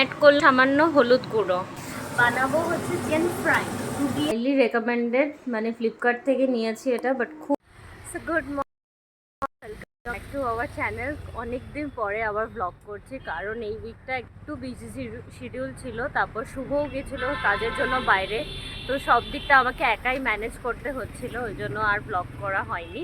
Add করলাম সামান্য হলুদ গুঁড়ো। বানাবো হচ্ছে চিকেন ফ্রাই খুবই হাইলি রেকমেন্ডেড মানে ফ্লিপকার্ট থেকে নিয়েছি এটা বাট খুব good back to our channel অনেক দিন পরে আবার ব্লগ করছি কারণ এই উইকটা একটু বিজি শিডিউল ছিল তারপর শুভও গেছিল কাজের জন্য বাইরে। তো সব দিকটা আমাকে একাই ম্যানেজ করতে হচ্ছিল ওই জন্য আর ব্লগ করা হয়নি।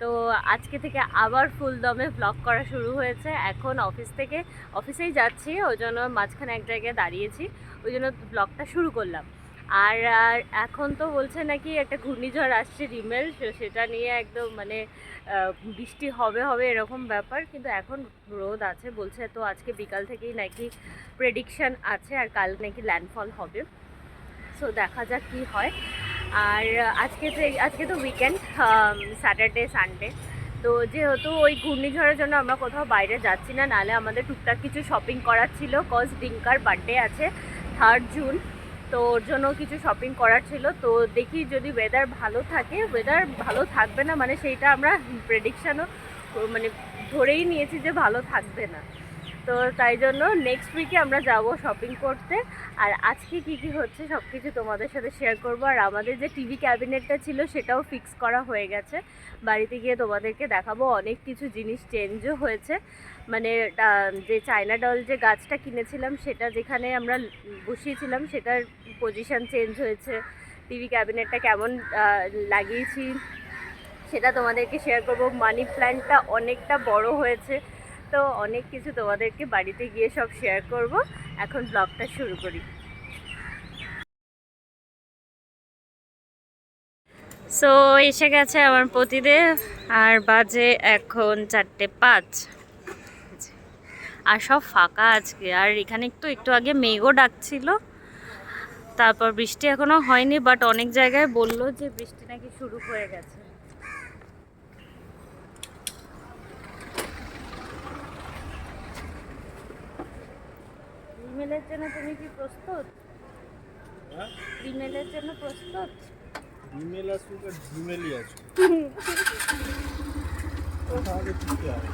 তো আজকে থেকে আবার ফুল দমে ব্লগ করা শুরু হয়েছে। এখন অফিস থেকে অফিসেই যাচ্ছি, ওই জন্য মাঝখানে এক জায়গায় দাঁড়িয়েছি, ওই জন্য ব্লগটা শুরু করলাম। আর এখন তো বলছে নাকি একটা ঘূর্ণিঝড় আসছে রিমেল সেটা নিয়ে একদম মানে বৃষ্টি হবে হবে এরকম ব্যাপার, কিন্তু এখন রোদ আছে বলছে, তো আজকে বিকাল থেকেই নাকি প্রেডিকশন আছে, আর কাল নাকি ল্যান্ডফল হবে। সো দেখা যাক কি হয়। আর আজকে তো আজকে তো উইকেন্ড স্যাটারডে সানডে তো যেহেতু ওই ঘূর্ণিঝড়ের জন্য আমরা কোথাও বাইরে যাচ্ছি না, নাহলে আমাদের টুকটাক কিছু শপিং করার ছিল। কজ ডিঙ্কার বার্থডে আছে থার্ড জুন তো ওর জন্য কিছু শপিং করার ছিল। তো দেখি যদি ওয়েদার ভালো থাকে ওয়েদার ভালো থাকবে না মানে সেইটা আমরা প্রেডিকশানও মানে ধরেই নিয়েছি যে ভালো থাকবে না। তো তাই জন্য নেক্সট উইকে আমরা যাব শপিং করতে। আর আজকে কি কি হচ্ছে সব কিছু তোমাদের সাথে শেয়ার করব। আর আমাদের যে টিভি ক্যাবিনেটটা ছিল সেটাও ফিক্স করা হয়ে গেছে। বাড়িতে গিয়ে তোমাদেরকে দেখাবো অনেক কিছু জিনিস চেঞ্জও হয়েছে। মানে যে চায়না ডল যে গাছটা কিনেছিলাম সেটা যেখানে আমরা বসিয়েছিলাম সেটার পজিশন চেঞ্জ হয়েছে। টিভি ক্যাবিনেটটা কেমন লাগিয়েছি সেটা তোমাদেরকে শেয়ার করব। মানি প্ল্যান্টটা অনেকটা বড় হয়েছে। তো অনেক কিছু তোমাদেরকে বাড়িতে গিয়ে সব শেয়ার করব। এখন ব্লগটা শুরু করি। সো এসে গেছে আমার প্রতিদেব আর বাজে এখন চারটে পাঁচ। আর সব ফাঁকা আজকে, আর এখানে একটু একটু আগে মেঘও ডাকছিল। তারপর বৃষ্টি এখনও হয়নি বাট অনেক জায়গায় বলল যে বৃষ্টি নাকি শুরু হয়ে গেছে। ইমেলের জন্য তুমি কি প্রস্তুত? হ্যাঁ? ইমেলের জন্য প্রস্তুত? ইমেল আসুক আর জিমেলই আসুক কথা আগে শিখতে হবে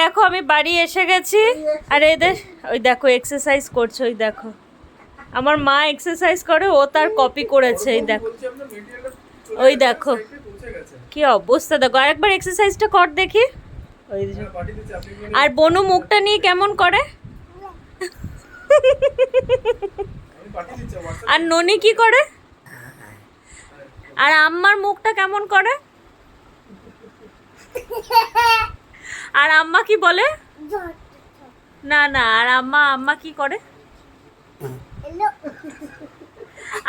দেখো, আমি বাড়ি এসে গেছি। আর এদের ওই দেখো এক্সারসাইজ করছে, ওই দেখো। আমার মা এক্সারসাইজ করে, ও তার কপি করেছে, এই দেখো। ওই দেখো। কি অবস্থা, দেখো, আরেকবার এক্সারসাইজটা কর দেখি। আর বনু মুখটা নিয়ে কেমন করে? আর ননি কি করে? আর আম্মার মুখটা কেমন করে? আর আম্মা কি বলে? না না আর আম্মা আম্মা কি করে?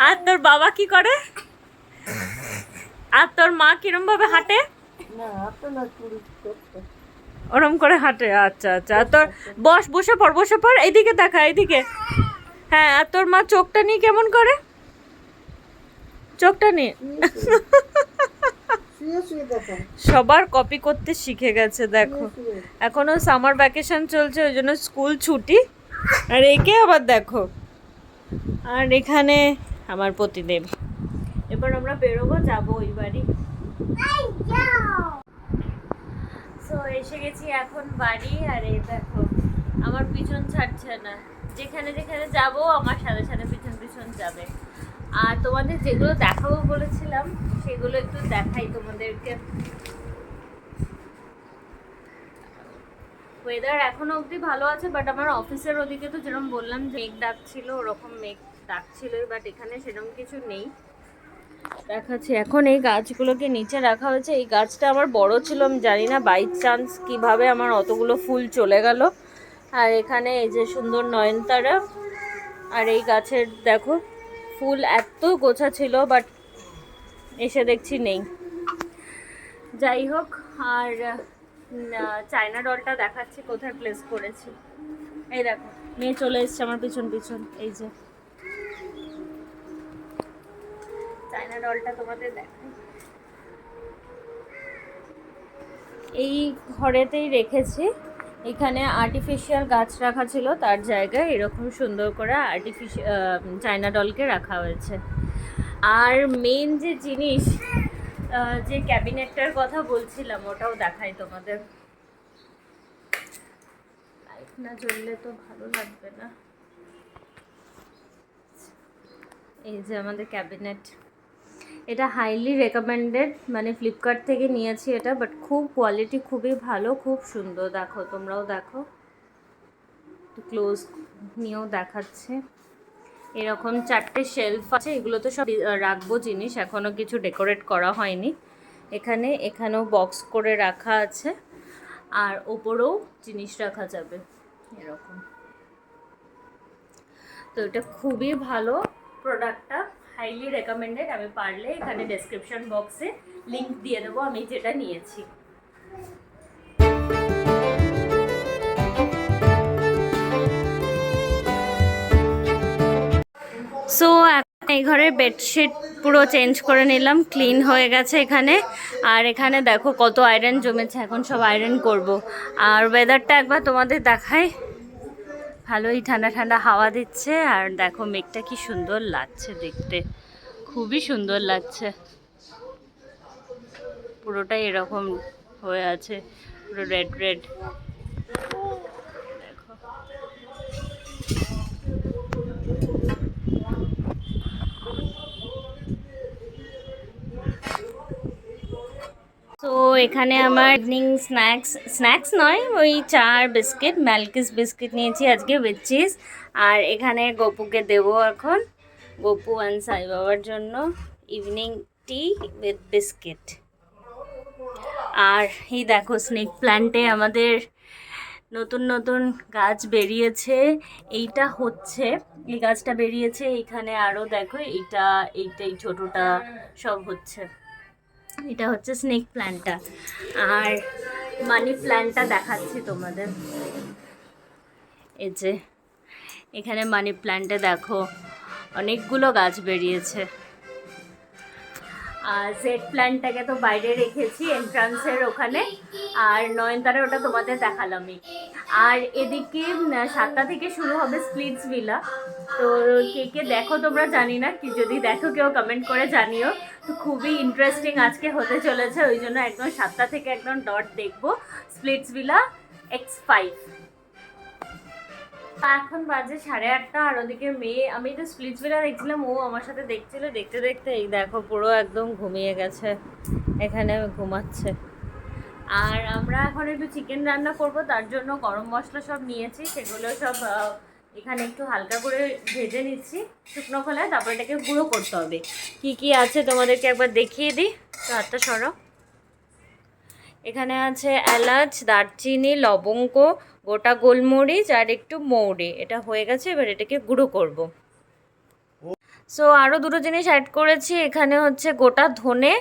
আর তোর বাবা কি করে? আর তোর মা কিরম ভাবে হাঁটে? ওরম করে হাঁটে আচ্ছা আচ্ছা। আর তোর বস বসে পড় বসে পড় এইদিকে দেখা এইদিকে। হ্যাঁ আর তোর মা চোখটা নিয়ে কেমন করে? চোখটা নিয়ে। সবার কপি করতে শিখে গেছে, দেখো। এখনও সামার ভ্যাকেশন চলছে, ওই জন্য স্কুল ছুটি। আর একে আবার দেখো। আর এখানে আমার প্রতিদেব। এবার আমরা বেরোবো, যাব ওই বাড়ি। এসে গেছি এখন বাড়ি, আর এই দেখো, আমার পিছন ছাড়ছে না। যেখানে যেখানে যাব, আমার সাথে সাথে পিছন পিছন যাবে। আর তোমাদের যেগুলো দেখাবো বলেছিলাম সেগুলো একটু দেখাই তোমাদেরকে। ওয়েদার এখনও অবধি ভালো আছে বাট আমার অফিসের ওদিকে তো যেরকম বললাম মেঘ ডাকছিল, ওরকম মেঘ ডাকছিল বাট এখানে সেরকম কিছু নেই। দেখাচ্ছি, এখন এই গাছগুলোকে নিচে রাখা হয়েছে। এই গাছটা আমার বড় ছিল, আমি জানি না বাই চান্স কীভাবে আমার অতগুলো ফুল চলে গেল। আর এখানে এই যে সুন্দর নয়নতারা, আর এই গাছের দেখো, ফুল এত গোছা ছিল বাট এসে দেখছি নেই। যাই হোক, আর চায়না ডলটা দেখাচ্ছি, কোথায় প্লেস করেছি। এই দেখো, মেয়ে চলে এসছে আমার পিছন পিছন, এই যে। চায়না ডলটা তোমাদের দেখাই। এই ঘরেতেই রেখেছি। এখানে আর্টিফিশিয়াল গাছ রাখা ছিল, তার জায়গায় এরকম সুন্দর করে আর্টিফিশিয়াল চায়না ডলকে রাখা হয়েছে। আর মেন যে জিনিস যে ক্যাবিনেটটার কথা বলছিলাম, ওটাও দেখাই তোমাদের। লাইট না জ্বললে তো ভালো লাগবে না। এই যে আমাদের ক্যাবিনেট। এটা হাইলি রেকমেন্ডেড মানে ফ্লিপকার্ট থেকে নিয়েছি এটা বাট খুব কোয়ালিটি খুবই ভালো, খুব সুন্দর। দেখো, তোমরাও দেখো। ক্লোজ নিয়েও দেখাচ্ছে। এরকম চারটে শেলফ আছে এগুলো তো সব রাখব জিনিস এখনও কিছু ডেকোরেট করা হয়নি। এখানে, এখানেও বক্স করে রাখা আছে, আর ওপরেও জিনিস রাখা যাবে, এরকম। তো এটা খুবই ভালো প্রোডাক্টটা হাইলি রেকমেন্ডেড আমি পারলে এখানে ডেসক্রিপশন বক্সে লিংক দিয়ে দেবো, আমি যেটা নিয়েছি। এই ঘরের বেডশিট পুরো চেঞ্জ করে নিলাম, ক্লিন হয়ে গেছে এখানে। আর এখানে দেখো কত আয়রন জমেছে, এখন সব আয়রন করব। আর ওয়েদারটা একবার তোমাদের দেখাই। ভালোই ঠান্ডা ঠান্ডা হাওয়া দিচ্ছে, আর দেখো মেঘটা কি সুন্দর লাগছে দেখতে। খুবই সুন্দর লাগছে। পুরোটাই এরকম হয়ে আছে, পুরো রেড রেড দেখো তো এখানে আমার ইভিনিং স্ন্যাক্স স্ন্যাক্স নয়, ওই চা আর বিস্কিট ম্যালকিস বিস্কিট নিয়েছি আজকে উইথ চিজ আর এখানে গপুকে দেবো এখন, গপু অ্যান্ড সাই বাবার জন্য ইভিনিং টি উইথ বিস্কিট আর এই দেখো স্নেক প্ল্যান্টে আমাদের নতুন নতুন গাছ বেরিয়েছে, এইটা হচ্ছে, এই গাছটা বেরিয়েছে, এখানে আরও দেখো, এইটা এইটা এই ছোটোটা, সব হচ্ছে। এটা হচ্ছে স্নেক প্ল্যান্টটা আর মানি প্ল্যান্টটা দেখাচ্ছি তোমাদের। এই যে, এখানে মানি প্ল্যান্টে দেখো, অনেকগুলো গাছ বেরিয়েছে। আর জেড প্ল্যান্টটাকে তো বাইরে রেখেছি এন্ট্রান্সের ওখানে। আর নয়নতারা ওটা তোমাদের দেখালামই। আর এদিকে সাতটা থেকে শুরু হবে স্প্লিটস ভিলা তো কে কে দেখো তোমরা জানি না, কি যদি দেখো কেউ কমেন্ট করে জানিও। তো খুবই ইন্টারেস্টিং আজকে হতে চলেছে, ওই জন্য একদম সাতটা থেকে একদম ডট দেখব স্প্লিটস ভিলা এক্স ফাইভ এখন বাজে সাড়ে আটটা, আর ওদিকে মেয়ে, আমি তো স্প্লিটস ভিলা দেখছিলাম, ও আমার সাথে দেখছিল, দেখতে দেখতে এই দেখো পুরো একদম ঘুমিয়ে গেছে, এখানে ঘুমাচ্ছে। আর আমরা এখন একটু চিকেন রান্না করব, তার জন্য গরম মশলা সব নিয়েছি, সেগুলো সব এখানে একটু হালকা করে ভেজে নিচ্ছি, শুকনো খোলায়, তারপর এটাকে গুঁড়ো করতে হবে। কি কি আছে তোমাদেরকে একবার দেখিয়ে দিই? তো হাতটা সরাও। এখানে আছে এলাচ, দারচিনি, লবঙ্গ, গোটা গোলমরিচ আর একটু মৌরি, এটা হয়ে গেছে, এবার এটাকে গুঁড়ো করব। সো আরও দুটো জিনিস অ্যাড করেছি, এখানে হচ্ছে গোটা ধনে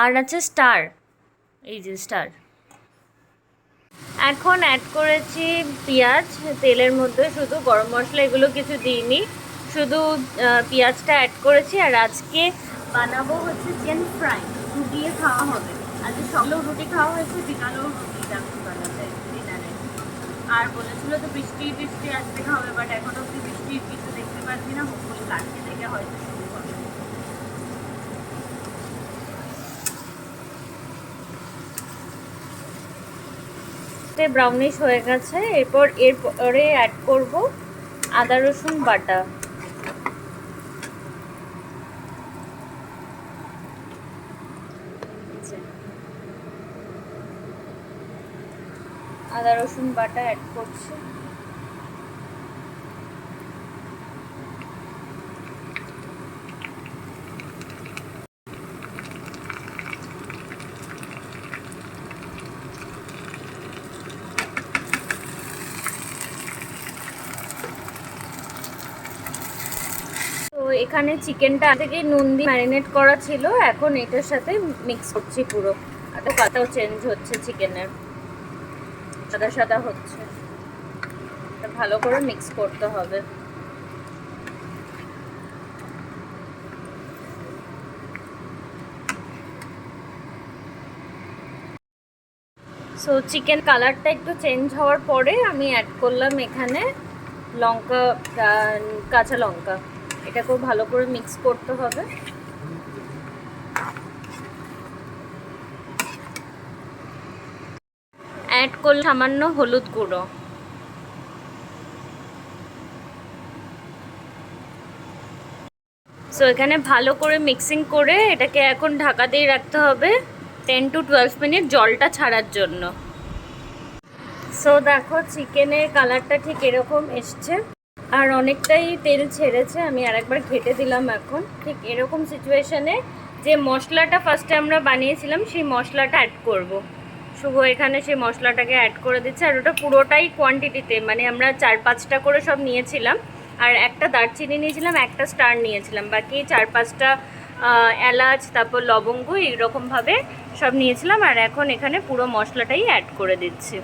আর আছে স্টার, এই যে স্টার। এখন অ্যাড করেছি পেঁয়াজ, তেলের মধ্যে শুধু গরম মশলা এগুলো কিছু দিইনি। শুধু পেঁয়াজটা অ্যাড করেছি আর আজকে বানাবো হচ্ছে চিকেন ফ্রাই দিয়ে খাওয়া হবে। আজকে সকালেও রুটি খাওয়া হয়েছে, বিকালেও রুটি আর বলেছিল তো বৃষ্টি বৃষ্টি আসতে হবে বাট এখন অব্দি বৃষ্টি কিছু দেখতে পাচ্ছি না হোপফুলি কালকে থেকে হয়তো ব্রাউনিশ হয়ে গেছে। এরপর, এরপরে অ্যাড করব আদা, রসুন, বাটা। আদা, রসুন, বাটা অ্যাড করছি। এখানে চিকেনটা থেকে নুন দিয়ে ম্যারিনেট করা ছিল, এখন এটার সাথে মিক্স করছি পুরো। এত পাতাও চেঞ্জ হচ্ছে চিকেনের। সাদা সাদা হচ্ছে। ভালো করে মিক্স করতে হবে। সো চিকেন কালারটা একটু চেঞ্জ হওয়ার পরে আমি অ্যাড করলাম এখানে লঙ্কা কাঁচা লঙ্কা। এটাকেও ভালো করে মিক্স করতে হবে। অ্যাড করলাম সামান্য হলুদ গুঁড়ো। সো এখানে ভালো করে মিক্সিং করে এটাকে এখন ঢাকা দিয়ে রাখতে হবে টেন টু টুয়েলভ মিনিট জলটা ছাড়ার জন্য। সো দেখো চিকেনের কালারটা ঠিক এরকম এসছে। আর অনেকটাই তেল ছেড়েছে, আমি আরেকবার ঘেটে দিলাম এখন। ঠিক এরকম সিচুয়েশনে যে মশলাটা ফার্স্টে আমরা বানিয়েছিলাম, সেই মশলাটা অ্যাড করব। শুভ এখানে সেই মশলাটাকে অ্যাড করে দিচ্ছে, আর ওটা পুরোটাই কোয়ান্টিটিতে মানে আমরা চার পাঁচটা করে সব নিয়েছিলাম। আর একটা দারচিনি নিয়েছিলাম, একটা স্টার নিয়েছিলাম। বাকি চার পাঁচটা এলাচ, তারপর লবঙ্গ, এইরকমভাবে সব নিয়েছিলাম। আর এখন এখানে পুরো মশলাটাই অ্যাড করে দিচ্ছি।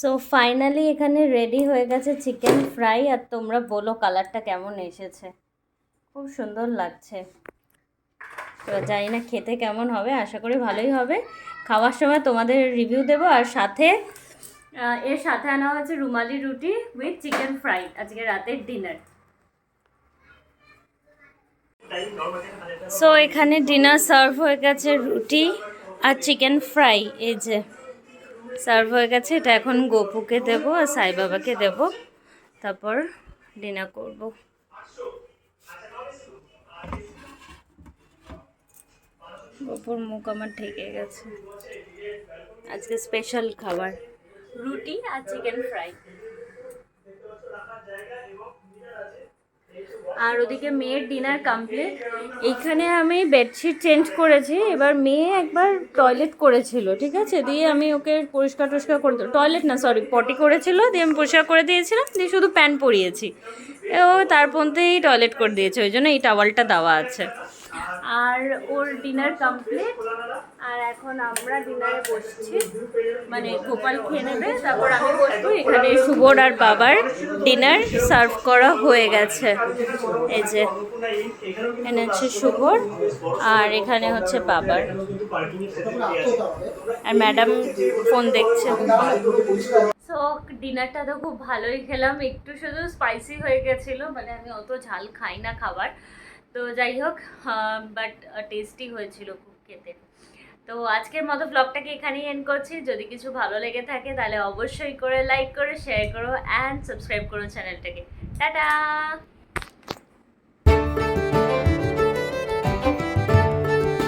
সো ফাইনালি এখানে রেডি হয়ে গেছে চিকেন ফ্রাই আর তোমরা বলো কালারটা কেমন এসেছে। খুব সুন্দর লাগছে। তো জানি না খেতে কেমন হবে, আশা করি ভালোই হবে। খাওয়ার সময় তোমাদের রিভিউ দেবো, আর সাথে এর সাথে আনা হয়েছে রুমালি রুটি উইথ চিকেন ফ্রাই আজকে রাতের ডিনার সো এখানে ডিনার সার্ভ হয়ে গেছে রুটি আর চিকেন ফ্রাই এই যে। সার্ভ হয়ে গেছে। এটা এখন গোপুকে দেব আর সাই বাবাকে দেব। তারপর ডিনার করব। গোপুর মুখ আমার ঠেকে গেছে। আজকে স্পেশাল খাবার। রুটি আর চিকেন ফ্রাই আর ওদিকে মেয়ের ডিনার কমপ্লিট এইখানে আমি বেডশিট চেঞ্জ করেছি। এবার মেয়ে একবার টয়লেট করেছিল, ঠিক আছে? দিয়ে আমি ওকে পরিষ্কার টরিষ্কার করে টয়লেট না সরি পটি করেছিল, দিয়ে আমি পরিষ্কার করে দিয়েছিলাম, দিয়ে শুধু প্যান্ট পরিয়েছি। ও তার মধ্যেই টয়লেট করে দিয়েছে, ওই জন্য এই টাওয়ালটা দেওয়া আছে। আর ওর ডিনার কমপ্লিট আর এখন আমরা ডিনারে বসছি। মানে গোপাল খেয়ে নেবে, তারপর আমি বসবো, এখানে শুভর আর বাবার ডিনার সার্ভ করা হয়ে গেছে। এই যে, এখানে হচ্ছে শুভর, আর এখানে হচ্ছে বাবার। আর ম্যাডাম ফোন দেখছে। সো ডিনারটা তো খুব ভালোই খেলাম। একটু শুধু স্পাইসি হয়ে গেছিল মানে আমি অত ঝাল খাই না খাবার। তো যাই হোক বাট টেস্টি হয়েছিল খুব খেতে। তো আজকের মতো ব্লগটাকে এখানেই এন্ড করছি। যদি কিছু ভালো লেগে থাকে, তাহলে অবশ্যই করে লাইক করে শেয়ার করো অ্যান্ড সাবস্ক্রাইব করো চ্যানেলটাকে টাটা!